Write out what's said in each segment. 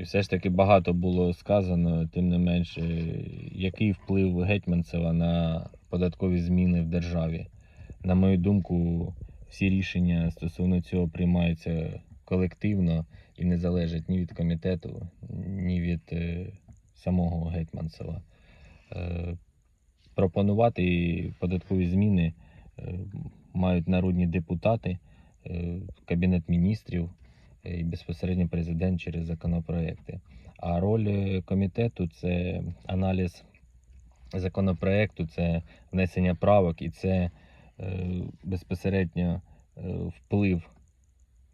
І все ж таки багато було сказано, тим не менше, який вплив Гетьманцева на податкові зміни в державі. На мою думку, всі рішення стосовно цього приймаються колективно і не залежать ні від комітету, ні від е, самого Гетьманцева. Е, пропонувати податкові зміни е, мають народні депутати, Кабінет міністрів і безпосередньо президент через законопроекти. А роль е, комітету це аналіз законопроекту, це внесення правок і це е, безпосередньо е, вплив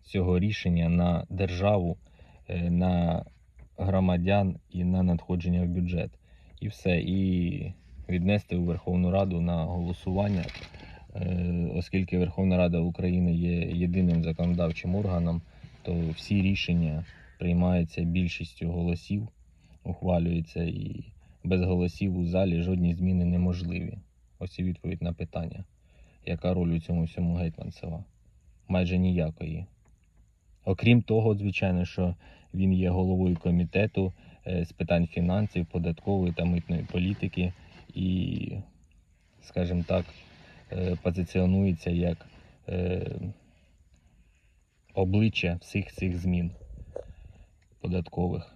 цього рішення на державу, на громадян і на надходження в бюджет. І все. І віднести у Верховну Раду на голосування, оскільки Верховна Рада України є єдиним законодавчим органом, то всі рішення приймаються більшістю голосів, ухвалюються і без голосів у залі жодні зміни неможливі. Ось і відповідь на питання. Яка роль у цьому всьому Гетьманцева? Майже ніякої. Окрім того, звичайно, що він є головою комітету е, з питань фінансів, податкової та митної політики і, скажімо так, е, позиціонується як е, обличчя всіх цих змін податкових.